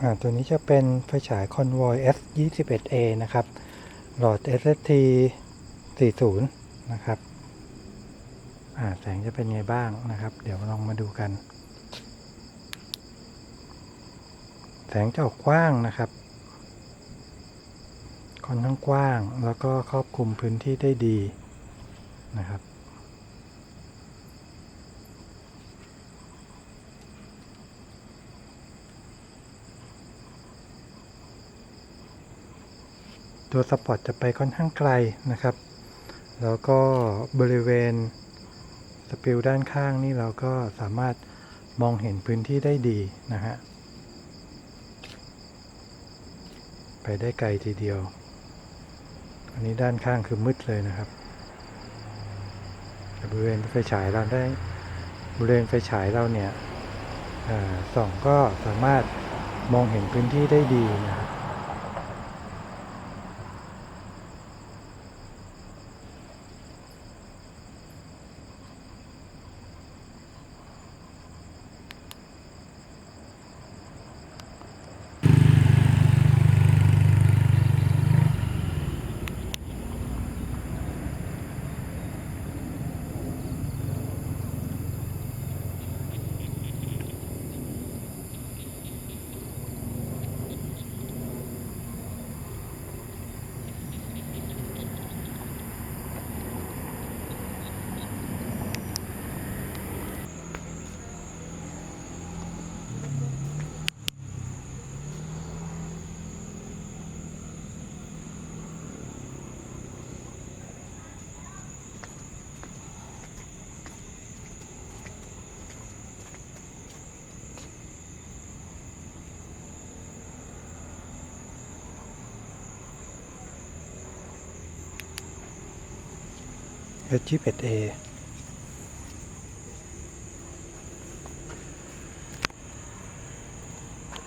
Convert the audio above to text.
อ่าตัวนี้จะเป็นไฟฉาย Convoy F 2 1 A นะครับ หลอด SST 40 นะครับอ่าแสงจะเป็นไงบ้างนะครับ เดี๋ยวลองมาดูกัน แสงจะออกกว้างนะครับค่อนข้างกว้างแล้วก็ครอบคลุมพื้นที่ได้ดีนะครับ ตัวสปอร์ตจะไปค่อนข้างไกลนะครับ แล้วก็บริเวณสปิลด้านข้างนี่เราก็สามารถมองเห็นพื้นที่ได้ดีนะฮะ ไปได้ไกลทีเดียว อันนี้ด้านข้างคือมืดเลยนะครับบริเวณไฟฉายเราได้บริเวณไฟฉายเราเนี่ยส่องก็สามารถมองเห็นพื้นที่ได้ดีนะครับ H21A